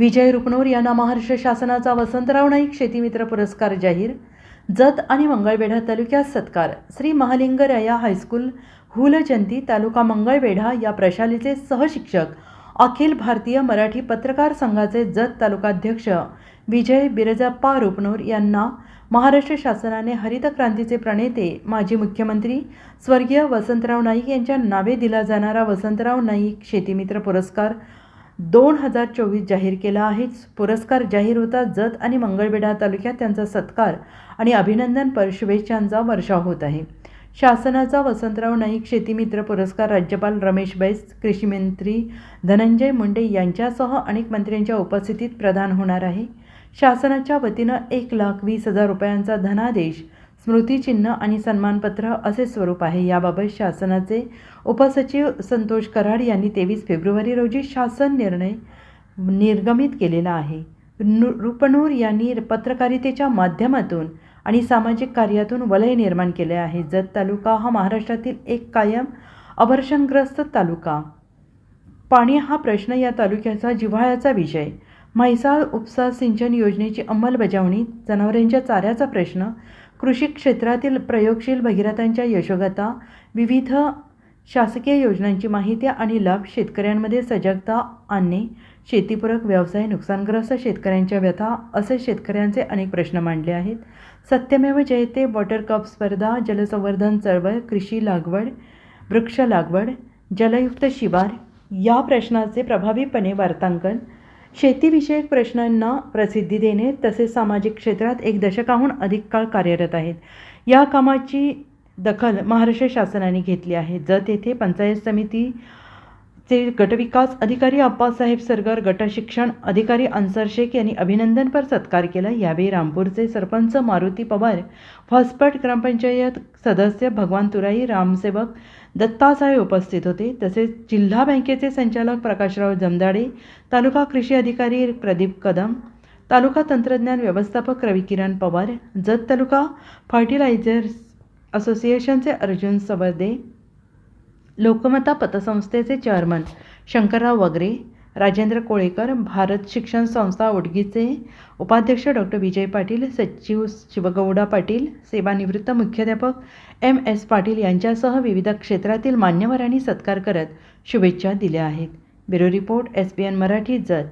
विजय रुपनूर यांना महाराष्ट्र शासनाचा वसंतराव नाईक शेतीमित्र पुरस्कार जाहीर. जत आणि मंगळवेढा तालुक्यात सत्कार. श्री महालिंगराया हायस्कूल हुलजंती तालुका मंगळवेढा या प्रशालेचे सहशिक्षक अखिल भारतीय मराठी पत्रकार संघाचे जत तालुकाध्यक्ष विजय बिरजाप्पा रुपनूर यांना महाराष्ट्र शासनाने हरित क्रांतीचे प्रणेते माजी मुख्यमंत्री स्वर्गीय वसंतराव नाईक यांच्या नावे दिला जाणारा वसंतराव नाईक शेतीमित्र पुरस्कार दोन हजार चोवीस जाहीर केला आहे. पुरस्कार जाहीर होता. जत आणि मंगळवेढा तालुक्यात त्यांचा सत्कार आणि अभिनंदनपर शुभेच्छांचा वर्षाव होत आहे. शासनाचा वसंतराव नाईक शेतीमित्र पुरस्कार राज्यपाल रमेश बैस कृषीमंत्री धनंजय मुंडे यांच्यासह अनेक मंत्र्यांच्या उपस्थितीत प्रदान होणार आहे. शासनाच्या वतीनं एक लाख वीस हजार रुपयांचा धनादेश स्मृतिचिन्ह आणि सन्मानपत्र असे स्वरूप आहे. याबाबत शासनाचे उपसचिव संतोष कराड यांनी तेवीस फेब्रुवारी रोजी शासन निर्णय निर्गमित केलेला आहे. नू रुपनूर यांनी पत्रकारितेच्या माध्यमातून आणि सामाजिक कार्यातून वलय निर्माण केले आहे. जत तालुका हा महाराष्ट्रातील एक कायम अवर्षणग्रस्त तालुका. पाणी हा प्रश्न या तालुक्याचा जिव्हाळ्याचा विषय म्हैसाळ उपसा सिंचन योजनेची अंमलबजावणी जनावरांच्या चाऱ्याचा प्रश्न कृषी क्षेत्रातील प्रयोगशील भगीरथांच्या यशोगाथा विविध शासकीय योजनांची माहिती आणि लाभ शेतकऱ्यांमध्ये सजगता आणणे शेतीपूरक व्यवसाय नुकसानग्रस्त शेतकऱ्यांच्या व्यथा असे शेतकऱ्यांचे अनेक प्रश्न मांडले आहेत. सत्यमेव जयते वॉटर कप स्पर्धा जलसंवर्धन चळवळ कृषी लागवड वृक्ष लागवड जलयुक्त शिवार या प्रश्नाचे प्रभावीपणे वार्तांकन शेतीविषयक प्रश्नांना प्रसिद्धी देणे तसेच सामाजिक क्षेत्रात एक दशकाहून अधिक काळ कार्यरत आहेत. या कामाची दखल महाराष्ट्र शासनाने घेतली आहे. जत येथे पंचायत समिती चे गटविकास अधिकारी आप्पासाहेब सरगर गटशिक्षण अधिकारी अन्सर शेख यांनी अभिनंदनपर सत्कार केला. यावेळी रामपूरचे सरपंच मारुती पवार फॉस्पट ग्रामपंचायत सदस्य भगवान तुराई रामसेवक दत्तासाहेब उपस्थित होते. तसेच जिल्हा बँकेचे संचालक प्रकाशराव जमदाडे तालुका कृषी अधिकारी प्रदीप कदम तालुका तंत्रज्ञान व्यवस्थापक रविकिरण पवार जत तालुका फर्टिलायझर्स असोसिएशनचे अर्जुन सवर्दे लोकमता पतसंस्थेचे चेअरमन शंकरराव वगरे राजेंद्र कोळेकर भारत शिक्षण संस्था ओडगीचे उपाध्यक्ष डॉक्टर विजय पाटील सचिव शिवगौडा पाटील सेवानिवृत्त मुख्याध्यापक एम एस पाटील यांच्यासह विविध क्षेत्रातील मान्यवरांनी सत्कार करत शुभेच्छा दिल्या आहेत. Bureau report S B N Marathi Jat.